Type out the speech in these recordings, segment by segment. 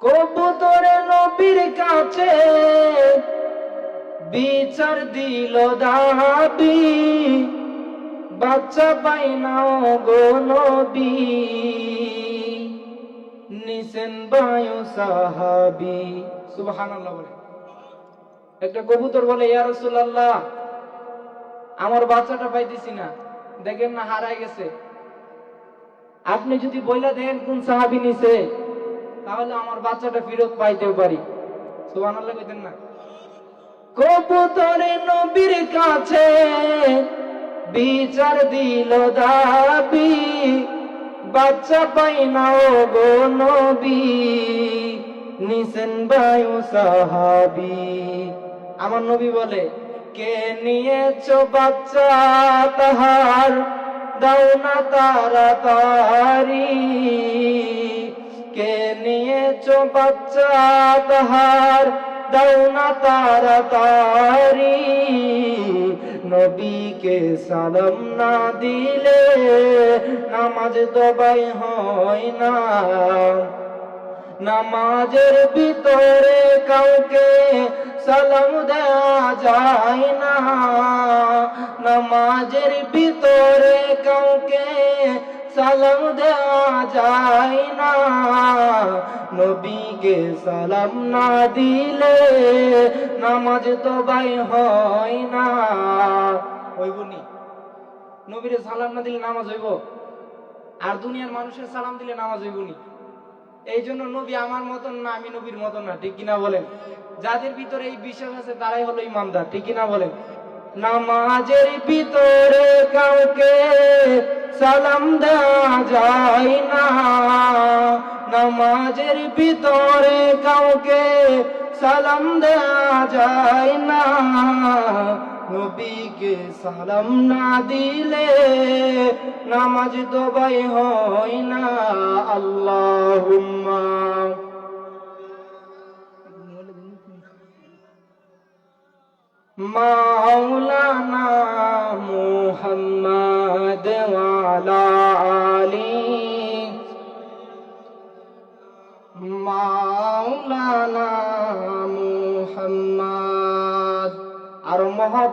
কবুতরে নবীর কাছে বিচার দিল দাবি বাচ্চা পাই নাও গো নবী। নিসেন বায়ু সাহাবি। সুবহানাল্লাহ বলে। একটা কবুতর বলে, ইয়া রাসূলুল্লাহ, আমার বাচ্চাটা পাইতেছি না। দেখেন না হারাই গেছে। আপনি যদি বইলা দেন কোন সাহাবি নিছে? তাহলে আমার বাচ্চাটা ফিরত পাইতেও পারি। সুবহানাল্লাহ কইতেন না। কবুতরে নবীর কাছে বিচার দিল দাবি, বাচ্চা পাই না ও গো নবী নিসেন বায়ু সাহাবি। আমার নবী বলে, কে নিয়েছো বাচ্চা তাহার? দাও না তাড়াতাড়ি। কে নিয়েছো বাচ্চা তাহার? দাও না তাড়াতাড়ি। নবীকে সালাম না দিলে নামাজ দবাই হয় না। নামাজের ভিতরে কাউকে সালাম দেওয়া যায় না। নামাজের ভিতরে কাউকে সালাম দেওয়া যায় না। নবীকে সালাম না দিলে নামাজ তো বাই হয় না। হইব নি। নবীরে সালাম না দিলে নামাজ হইব। আর দুনিয়ার মানুষের সালাম দিলে নামাজ হইব নি। এই জন্য নবী আমার মতন না, আমি নবীর মতন না, ঠিক কিনা বলেন? যাদের ভিতরে এই বিশ্বাস আছে, তারাই হলো ইমানদার, ঠিক কিনা বলেন? নামাজের ভিতরে কাউকে সালাম দেওয়া যায় না। নামাজের ভিতরে কাউকে সালাম দেওয়া যায় না। নবীকে সালাম না দিলে নামাজ দবাই হয় না। আল্লাহুম্মা। মাওলানা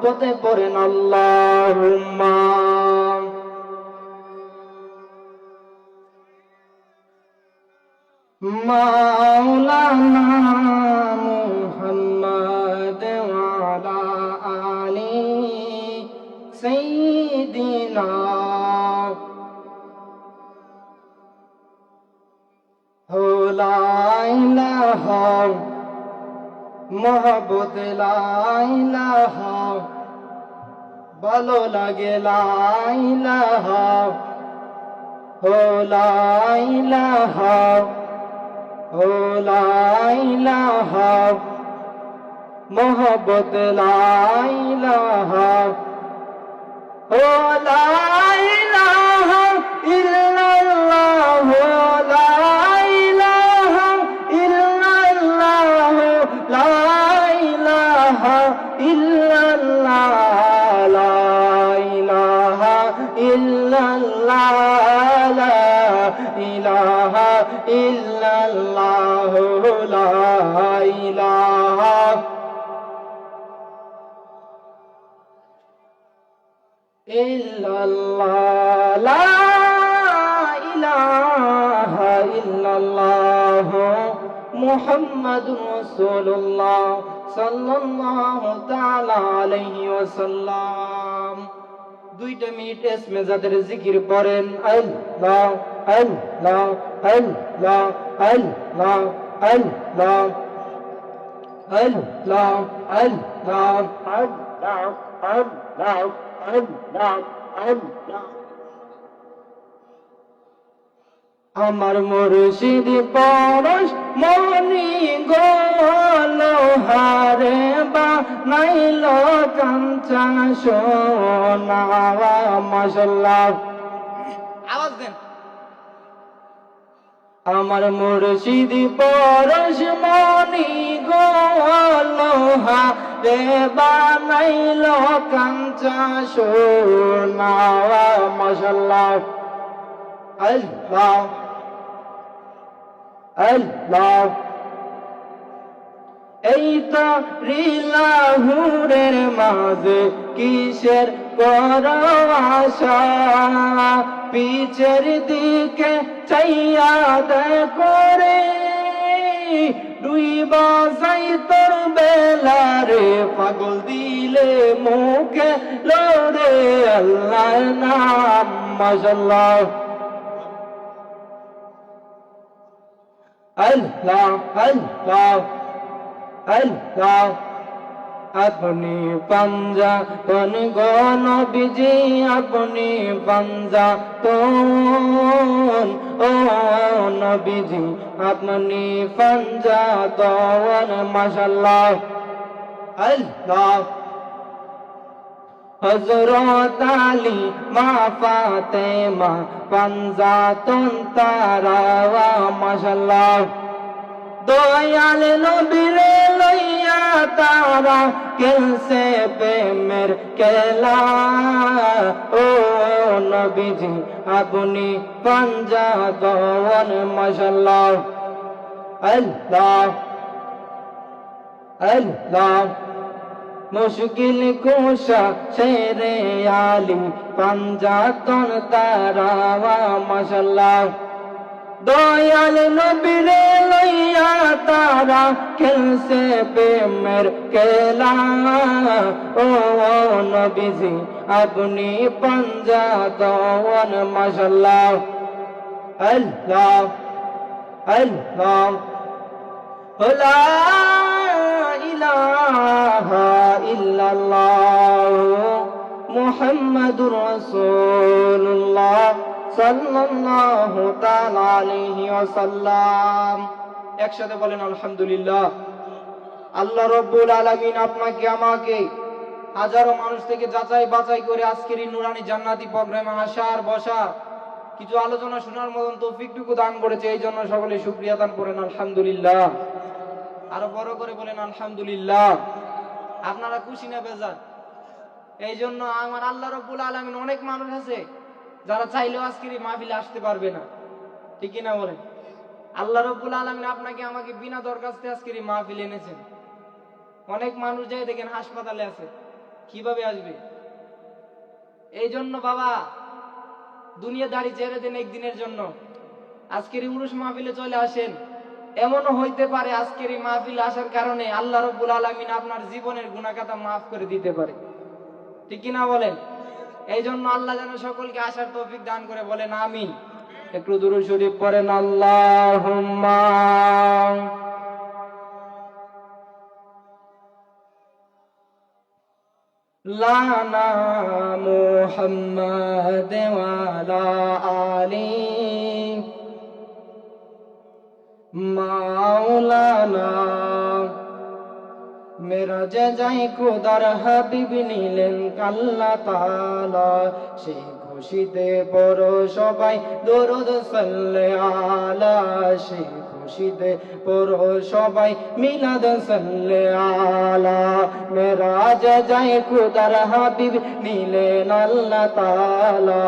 মহব্বতে পড়েন আল্লাহ মাওলানা মুহাম্মদ ওয়ালা আলি সাইয়্যিদিনা محبت لا الہ ভালো লাগে লাইলাহ ও লাইলাহ ও লাইলাহ মোহব্বত লাইলাহ ও লাইলাহ ইলা ইল্লাল্লাহ লা ইলাহা। ইল্লাল্লাহ, লা ইলাহা ইল্লাল্লাহ মুহাম্মাদুর রাসূলুল্লাহ সাল্লাল্লাহু তাআলা আলাইহি দুইটা মিনিট এসমে যাদের জিকির পড়েন আল্লাহ আল্লাহ আল্লাহ আল্লাহ আল্লাহ আল্লাহ আল্লাহ আল্লাহ আল্লাহ আল্লাহ আল্লাহ আমার মুর্শিদ পরশ মনি গোলহারে বা নাইল কাঞ্চা সোনা মাসাল্লাহ আওয়াজ দেন আমার মুর্শিদ পরশ মনি গোহা রে বানাইল কাঞ্চা সোনা মাসাল্লাহ আল্লাহ। আল্লাহ। এই তো রিলাহুরের মাঝে কিসের কর আশা? পিছের দিকে চাইয়া করে দুই বাজাই তোর বেলা রে, পাগল দিলে মুখে লোরে আল্লাহ নাম মাশাল্লাহ আল্লাহ আল্লাহ। আল্লাহ আপনি পাঞ্জা তন গণ বিজি আপনি পাঞ্জা, তন ও নবীজি আপনি পাঞ্জা, তন, মাশাল্লাহ। আল্লাহ হজরত আলী, মা ফাতেমা পাঞ্জাতন তারাওয়া মাশাল্লাহ। দয়াল নবীরে লইয়া তারা কেলসে প্রেমের কেলা। ও নবীজি, আপনি পাঞ্জাতন মাশাল্লাহ আল্লাহ আল্লাহ। মুশকিল কুশা শেরে আলী পাঞ্জাতন তারাওয়া মাশাল্লাহ দয়াল নবীরে লইয়া তারা খেলছে প্রেমের কেলা ও নবীজি, আপনি পাঞ্জাতন মাশাল্লাহ আল্লাহ আল্লাহ। লা ইলাহা ইল্লাল্লাহ। মুহাম্মাদুর রাসূলুল্লাহ। একসাথে বলেন, আলহামদুলিল্লাহ, আল্লাহ রব্বুল আলামিন আপনাকে, আমাকে হাজারো মানুষ থেকে যাচাই বাছাই করে আজকের নুরানি জান্নাতি প্রোগ্রামে আসার, বসার কিছু আলোচনা শোনার মতন তৌফিকটুকু দান করেছে। এই জন্য সকলে শুক্রিয়া দান করেন, আলহামদুলিল্লাহ। আরও বড় করে বলেন, আলহামদুলিল্লাহ, আপনারা খুশি না বেজার? এই জন্য আমার আল্লাহ রব্বুল আলমিন অনেক মানুষ আছে যারা চাইলেও আজকের এই মাহফিলে আসতে পারবে না। ঠিক না বলেন? আল্লাহ রব্বুল আলমিন আপনাকে আমাকে বিনা দরখাস্তে আজকের এই এনেছেন। অনেক মানুষ যায় দেখেন হাসপাতালে আছে। কীভাবে আসবে? এই জন্য বাবা দুনিয়াদারি ছেড়ে দেন একদিনের জন্য। আজকের এই উরুষ মাহফিলে চলে আসেন। এমনও হইতে পারে আজকের এই মাহফিলে আসার কারণে আল্লাহ রব্বুল আলমিন আপনার জীবনের গুণাকাতা মাফ করে দিতে পারে। ঠিক কিনা বলেন? এই জন্য আল্লাহ যেন সকলকে আসার তৌফিক দান করে বলেন, আমিন। একটু দুরু শরীফ পড়েন আল্লাহ লানা মোহাম্মদ ওয়ালা আলী মেরা যে যাই খুদার হাবিব নিলেন কাল্লা তালা সেই খুশিতে বড় সবাই দরুদ সাল্লে আলা সেই খুশিতে বড় সবাই মিলাদ সাল্লে আলা। মেরা যে যাই খুদার হাবিব নিলেন আল্লাহ তালা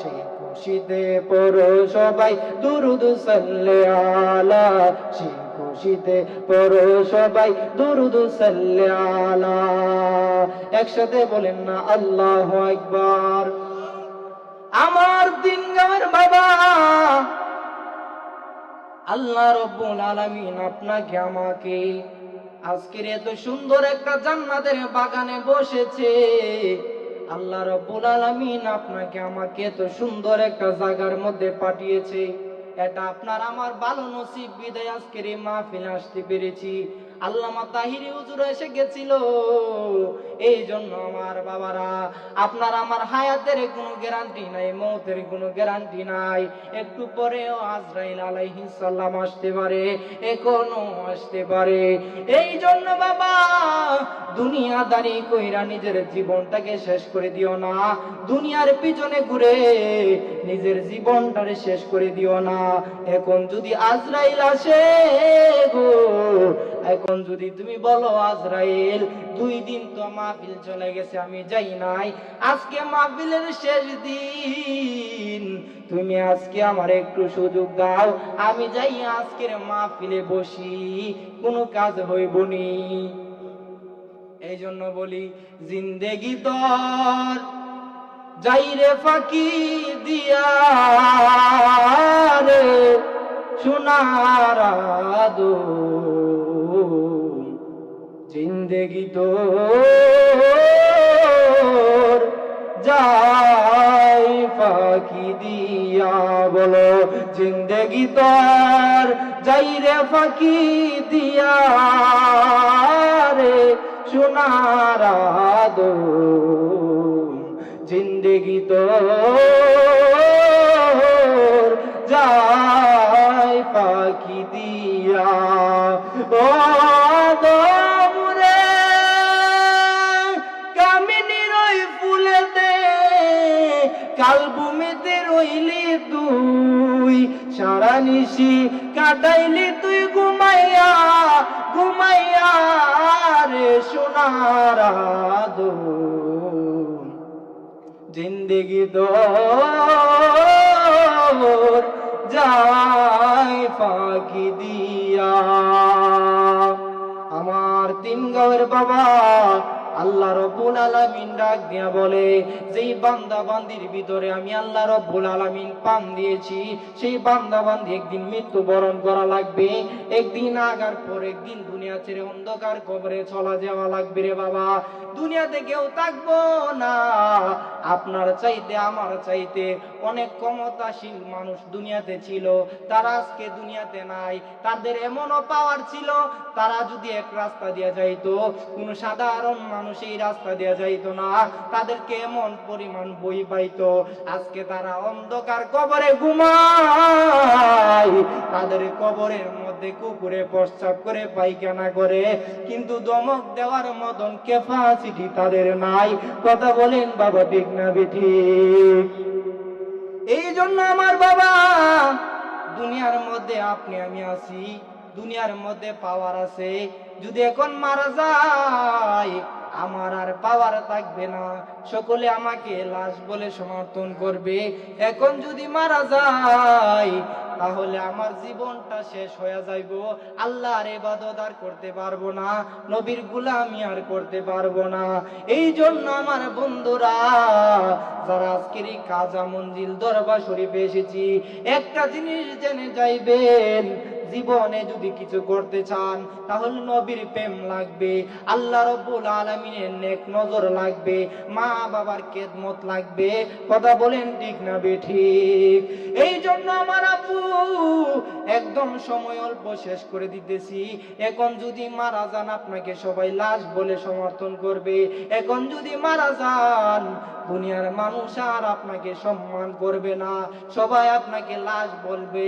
সেই খুশিতে পড়ো সবাই দুরুদ সাল্লে আলা সেই খুশিতে পড়ো সবাই, দুরুদ সাল্লে আলা। একসাথে বলেন না, আল্লাহ একবার আমার দিনগার বাবা, আল্লাহ রব্বুল আলামিন আপনাকে আমাকে আজকের এত সুন্দর একটা জান্নাতের বাগানে বসেছে। আল্লাহ রব্বুল আলামিন আপনাকে আমাকে এত সুন্দর একটা জায়গার মধ্যে পাঠিয়েছে। এটা আপনার আমার ভালো নসিব। বিদায় আজকের এই মাহফিলে আসতে পেরেছি। আল্লামা তাহিরি হুজুর এসে গেছিল। এই জন্য আমার বাবারা, আপনার আমার হায়াতের কোনো গ্যারান্টি নাই, মৌতের কোনো গ্যারান্টি নাই। একটু পরেও আজরাইল আলাইহিস সালাম আসতে পারে, এখনও আসতে পারে। এই জন্য বাবা, দুনিয়াদারি কইরা নিজের জীবনটাকে শেষ করে দিও না। দুনিয়ার পিছনে ঘুরে নিজের জীবনটারে শেষ করে দিও না। এখন যদি আজরাইল আসে গো, এখন যদি তুমি বলো আজরাইল, দুই দিন তো মাহফিল চলে গেছে, আমি যাই নাই। আজকে মাহফিলের শেষ দিন। তুমি আজকে আমার একটু সুযোগ দাও, আমি যাই আজকের মাহফিলে বসি, কোনো কাজ হইব নি। এই জন্য বলি, জিন্দেগি তোর, যাই রে ফাঁকি দিয়া রে, সোনার আদো জিন্দেগি তো যাই ফাঁকি দিয়া বলো, জিন্দেগি তোর, যাই রে ফাঁকি দিয়া রে সোনার আদো, জিন্দেগি তো রইলি তুই? সারা নিশি কাটাইলি তুই ঘুমাইয়া ঘুমাইয়া রে সোনার আদো জিন্দগি যায় ফাঁকি দিয়া। আমার তিন গাঁয়ের বাবা আল্লাহ রব্বুল আলামিন ডাক দিয়া বলে, যেই বান্দা বান্দির ভিতরে আমি আল্লাহ রব্বুল আলামিন পান দিয়েছি, সেই বান্দা বান্দি একদিন মৃত্যু বরণ করা লাগবে। একদিন আগার পর একদিন দুনিয়া ছেড়ে অন্ধকার কবরে চলা যাওয়া লাগবে রে বাবা। দুনিয়াতে কেউ থাকব না। আপনার চাইতে, আমার চাইতে অনেক ক্ষমতাশীল মানুষ দুনিয়াতে ছিল, তারা আজকে দুনিয়াতে নাই। তাদের এমনও পাওয়ার ছিল, তারা যদি এক রাস্তা দিয়ে যাইতো, কোন সাধারণ মানুষ এই রাস্তা দিয়ে যাইতো না। তাদেরকে এমন পরিমাণ বই পাইতো, আজকে তারা অন্ধকার কবরে ঘুমায়। তাদের কবরের মধ্যে কুকুরে প্রস্রাব করে পায়খানা করে, কিন্তু দমক দেওয়ার মতন ক্যাপাসিটি তাদের নাই। কথা বলেন বাবা ঠিক না ঠিক এই জন্য আমার বাবা, দুনিয়ার মধ্যে আপনি, আমি আছি। দুনিয়ার মধ্যে পাওয়ার আছে। যদি এখন মারা যায় আমার আর পাওয়ার থাকবে না। সকলে আমাকে লাশ বলে সমর্থন করবে। এখন যদি মারা যায়, তাহলে আমার জীবনটা শেষ হয়ে যাইব। আল্লাহর ইবাদত আর করতে পারব না। নবীর গুলামি আর করতে পারব না। এই জন্য আমার বন্ধুরা, যারা আজকের এই কাজা মঞ্জিল দরবার শরীফে এসেছি, একটা জিনিস জেনে যাইবেন জীবনে যদি কিছু করতে চান, তাহলে নবীর প্রেম লাগবে, আল্লাহ রব্বুল আলমিনের নেক নজর লাগবে মা বাবার কেদমত লাগবে। কথা বলেন ঠিক না বে ঠিক? এই জন্য আমার আপু, একদম সময় অল্প শেষ করে দিতেছি। এখন যদি মারা যান, আপনাকে সবাই লাশ বলে সমর্থন করবে। এখন যদি মারা যান, দুনিয়ার মানুষ আর আপনাকে সম্মান করবে না। সবাই আপনাকে লাশ বলবে।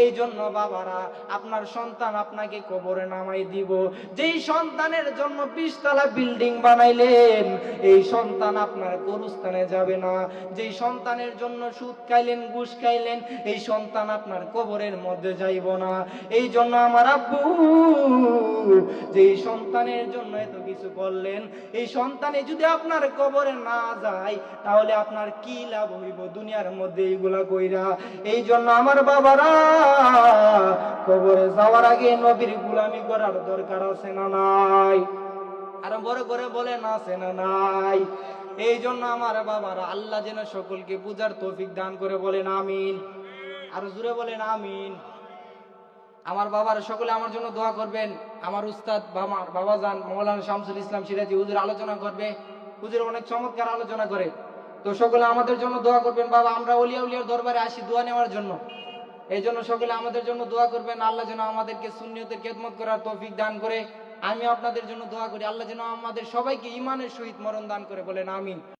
এই জন্য বাবারা আপনার সন্তান আপনাকে কবরে নামাই দিব। যেই সন্তানের জন্য বিশতলা বিল্ডিং বানাইলেন, এই সন্তান আপনার গরুস্থানে যাবে না। যেই সন্তানের জন্য সুদ খাইলেন, ঘুষ খাইলেন, এই সন্তান আপনার কবরের মধ্যে যাইব না। এই জন্য আমার আব্বু, যেই সন্তানের জন্য এত কিছু করলেন, এই সন্তানে যদি আপনার কবরে না যায়, তাহলে আপনার কি লাভ হইব দুনিয়ার মধ্যে এইগুলা কইরা? এই জন্য আমার বাবারা কবরে যাওয়ার আগে নবীর গুলামি করার দরকার আছে না নাই? আর বড় করে বলেন আছে না নাই? এই জন্য আমার বাবারা আল্লাহ যেন সকলকে পূজার তৌফিক দান করে বলেন আমিন। আর জুড়ে বলেন আমিন। আমার বাবার সকলে আমার জন্য দোয়া করবেন। আমার উস্তাদ বাবা যান মৌলানা শামসুল ইসলাম সিরাজি হুজুর আলোচনা করবে। হুজুর অনেক চমৎকার আলোচনা করে। তো সকলে আমাদের জন্য দোয়া করবেন। বাবা, আমরা অলিয়া উলিয়ার দরবারে আসি দোয়া নেওয়ার জন্য। এই জন্য সকলে আমাদের জন্য দোয়া করবেন, আল্লাহ যেন আমাদেরকে সুন্নিয়তের খেদমত করার তৌফিক দান করে। আমি আপনাদের জন্য দোয়া করি, আল্লাহ যেন আমাদের সবাইকে ইমানের সহিত মরণ দান করে বলেন, আমিন।